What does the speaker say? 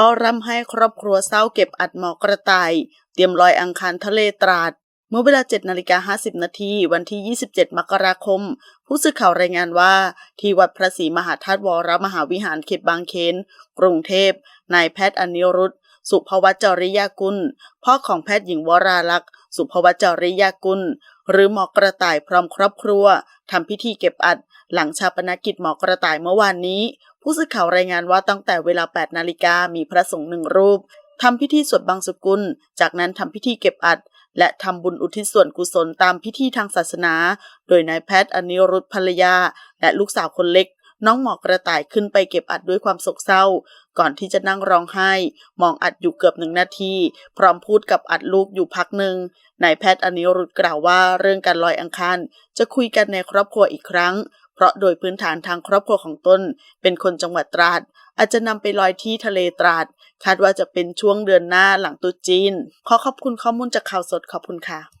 พ่อร่ำให้ครอบครัวเศร้าเก็บอัดหมอกระต่าย เตรียมลอยอังคารทะเลตราด เมื่อเวลา7นาฬิกา50นาทีวันที่ 27 มกราคม ผู้สื่อข่าวรายงานว่า ที่วัดพระศรีมหาธาตุวรมหาวิหารเขตบางเขน กรุงเทพ นายแพทย์อนิรุตสุภวัชจริยากุล พ่อของแพทย์หญิงวราลักษ์สุภวัชจริยากุล หรือหมอกระต่ายพร้อมครอบครัวทำพิธีเก็บอัดหลังชาปนกิจหมอกระต่ายเมื่อวานนี้ ผู้สื่อข่าวรายงานว่าตั้งแต่เวลา 8 นาฬิกามีพระสงฆ์หนึ่งรูปทำพิธีสวดบังสุกุล จากนั้นทำพิธีเก็บอัด และทำบุญอุทิศส่วนกุศลตามพิธีทางศาสนา โดยนายแพทย์อนิรุตภรรยา และลูกสาวคนเล็ก น้องหมอกระต่ายขึ้นไปเก็บอัดด้วยความโศกเศร้า ก่อนที่จะนั่งร้องไห้ มองอัดอยู่เกือบหนึ่งนาที พร้อมพูดกับอัดลูกอยู่พักหนึ่งนายแพทย์อนิรุตกล่าวว่าเรื่องการลอยอังคารจะคุยกันในครอบครัวอีกครั้ง เพราะโดยพื้นฐานทางครอบครัวของตนเป็นคนจังหวัดตราด อาจจะนำไปลอยที่ทะเลตราด คาดว่าจะเป็นช่วงเดือนหน้าหลังตุจีน ขอขอบคุณข้อมูลจากข่าวสดขอบคุณค่ะ